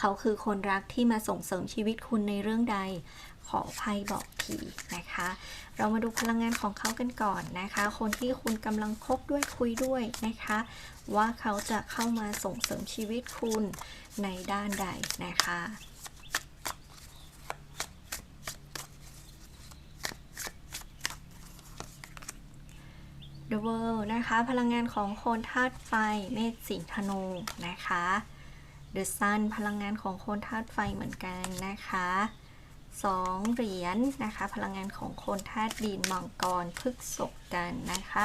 เขาคือคนรักที่มาส่งเสริมชีวิตคุณในเรื่องใด ขอไพ่บอกทีนะคะ เรามาดูพลังงานของเขากันก่อนนะคะ คนที่คุณกำลังคบด้วยคุยด้วยนะคะ ว่าเขาจะเข้ามาส่งเสริมชีวิตคุณในด้านใดนะคะ The World นะคะ พลังงานของคนธาตุไฟเมษสิงธนูนะคะ The Sun พลังงานของคนธาตุไฟเหมือนกันนะคะสองเหรียญนะคะ พลังงานของคนธาตุดินมังกรพฤกษกกันนะคะ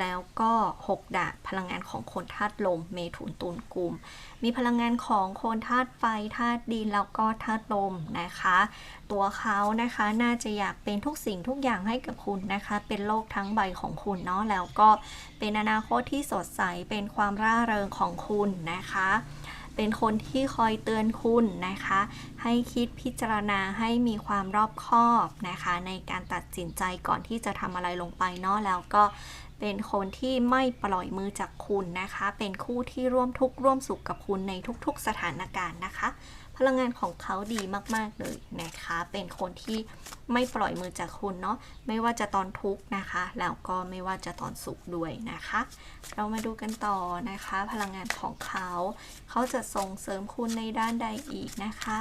แล้วก็ 6 ดาบพลังงานของคนธาตุลม เมถุนตุลกุม มีพลังงานของคนธาตุไฟธาตุดินแล้วก็ธาตุลมนะคะ ตัวเขานะคะน่าจะอยากเป็นทุกสิ่งทุกอย่างให้กับคุณนะคะ เป็นโลกทั้งใบของคุณเนาะแล้วก็เป็นอนาคตที่สดใสเป็นความร่าเริงของคุณนะคะเป็นคนที่คอยเตือนคุณนะคะ ให้คิดพิจารณาให้มีความรอบคอบนะคะ ในการตัดสินใจก่อนที่จะทำอะไรลงไปเนาะแล้วก็ เป็นคนที่ไม่ปล่อยมือจากคุณนะคะ เป็นคู่ที่ร่วมทุกข์ร่วมสุขกับคุณในทุกๆสถานการณ์นะคะ พลังงานของเขาดีมากๆเลยนะคะ เป็นคนที่ไม่ปล่อยมือจากคุณเนาะ ไม่ว่าจะตอนทุกข์นะคะ แล้วก็ไม่ว่าจะตอนสุขด้วยนะคะ เรามาดูกันต่อนะคะ พลังงานของเขา เขาจะส่งเสริมคุณในด้านใดอีกนะคะ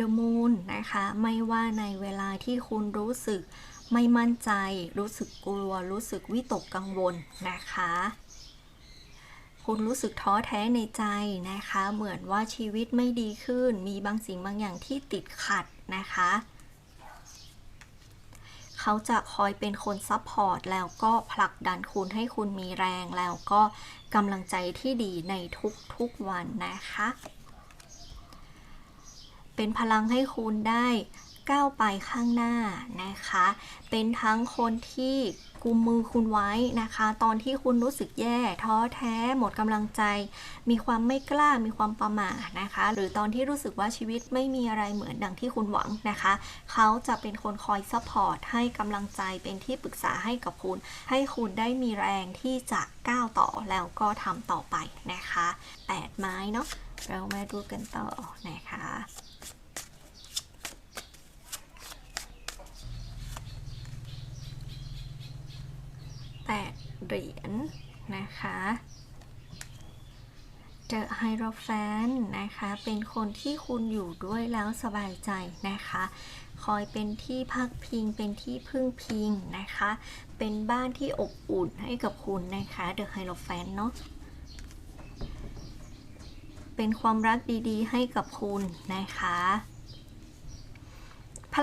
The Moon นะคะ ไม่ว่าในเวลาที่คุณรู้สึกไม่มั่นใจ รู้สึกกลัว รู้สึกวิตกกังวลนะคะ คุณรู้สึกท้อแท้ในใจนะคะ เหมือนว่าชีวิตไม่ดีขึ้น มีบางสิ่งบางอย่างที่ติดขัดนะคะ เขาจะคอยเป็นคนซัพพอร์ตแล้วก็ผลักดันคุณให้คุณมีแรงแล้วก็กำลังใจที่ดีในทุกๆวันนะคะ เป็นพลังให้คุณได้ก้าวไปข้างหน้านะคะ เป็นทั้งคนที่กุมมือคุณไว้นะคะ ตอนที่คุณรู้สึกแย่ ท้อแท้ หมดกำลังใจ มีความไม่กล้า มีความประหม่านะคะ หรือตอนที่รู้สึกว่าชีวิตไม่มีอะไรเหมือนดังที่คุณหวังนะคะ เขาจะเป็นคนคอยซัพพอร์ตให้กำลังใจเป็นที่ปรึกษาให้กับคุณ ให้คุณได้มีแรงที่จะก้าวต่อแล้วก็ทำต่อไปนะคะแปดไม้เนาะเรามาดูกันต่อนะคะ แปดเหรียญนะคะเจอไฮโรแฟนนะคะเป็นคนที่คุณอยู่ด้วยแล้วสบายใจนะคะ คอยเป็นที่พักพิงเป็นที่พึ่งพิงนะคะ เป็นบ้านที่อบอุ่นให้กับคุณนะคะเดอะไฮโรแฟนเนาะเป็นความรักดีๆ ให้กับคุณนะคะ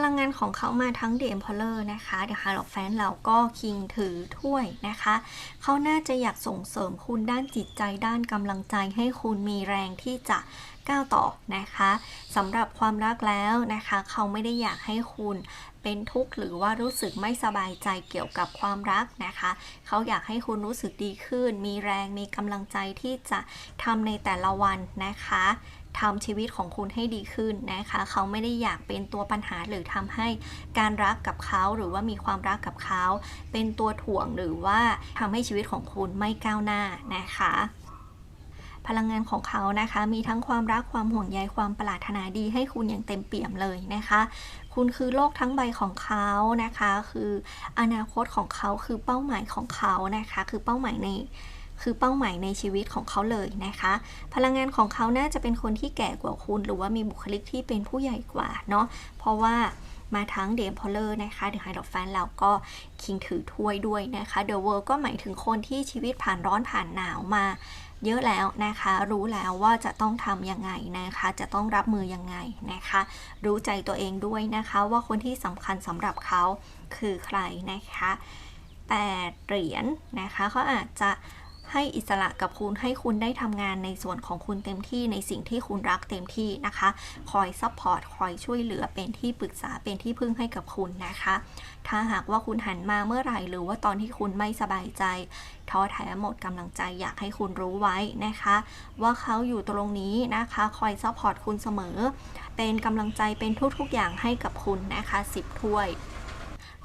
ลังงานของเขามาทั้งเดมพอลเลอร์นะคะเดี๋ยวฮาร์ลแฟนเราก็คิงถือถ้วยนะคะ เขาน่าจะอยากส่งเสริมคุณด้านจิตใจด้านกำลังใจให้คุณมีแรงที่จะก้าวต่อนะคะสำหรับความรักแล้วนะคะ เขาไม่ได้อยากให้คุณเป็นทุกข์หรือว่ารู้สึกไม่สบายใจเกี่ยวกับความรักนะคะ เขาอยากให้คุณรู้สึกดีขึ้น มีแรงมีกำลังใจที่จะทำในแต่ละวันนะคะ ทำชีวิตของคุณให้ดีขึ้นนะคะ เขาไม่ได้อยากเป็นตัวปัญหาหรือทำให้การรักกับเขาหรือว่ามีความรักกับเขา เป็นตัวถ่วงหรือว่าทำให้ชีวิตของคุณไม่ก้าวหน้านะคะพลังงานของเขานะคะ มีทั้งความรักความห่วงใยความปรารถนาดีให้คุณอย่างเต็มเปี่ยมเลยนะคะ คุณคือโลกทั้งใบของเขานะคะ คืออนาคตของเขาคือเป้าหมายของเขานะคะ คือเป้าหมายใน คือเป้าหมายในชีวิตของเขาเลยนะคะ พลังงานของเขาน่าจะเป็นคนที่แก่กว่าคุณ หรือว่ามีบุคลิกที่เป็นผู้ใหญ่กว่าเนาะเพราะว่ามาทั้งเดมพอลเลอร์นะคะเดอะไฮดรอกแฟนแล้วก็คิงถือถ้วยด้วยนะคะเดอะเวิร์ก็หมายถึงคนที่ชีวิตผ่านร้อนผ่านหนาวมาเยอะแล้วนะคะ รู้แล้วว่าจะต้องทำยังไงนะคะ จะต้องรับมือยังไงนะคะ รู้ใจตัวเองด้วยนะคะ ว่าคนที่สำคัญสำหรับเขาคือใครนะคะแปดเหรียญนะคะเขาอาจจะ ให้อิสระกับคุณให้คุณได้ทำงานในส่วนของคุณเต็มที่ในสิ่งที่คุณรักเต็มที่นะคะ คอยซัพพอร์ตคอยช่วยเหลือเป็นที่ปรึกษาเป็นที่พึ่งให้กับคุณนะคะ ถ้าหากว่าคุณหันมาเมื่อไหร่หรือว่าตอนที่คุณไม่สบายใจท้อแท้หมดกำลังใจอยากให้คุณรู้ไว้นะคะ ว่าเขาอยู่ตรงนี้นะคะ คอยซัพพอร์ตคุณเสมอ เป็นกำลังใจเป็นทุกๆอย่างให้กับคุณนะคะ10ถ้วย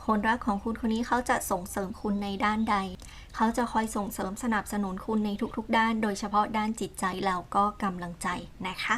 คนรักของคุณคนนี้เขาจะส่งเสริมคุณในด้านใด เขาจะคอยส่งเสริมสนับสนุนคุณในทุกๆ ด้าน โดยเฉพาะด้านจิตใจแล้วก็กำลังใจนะคะ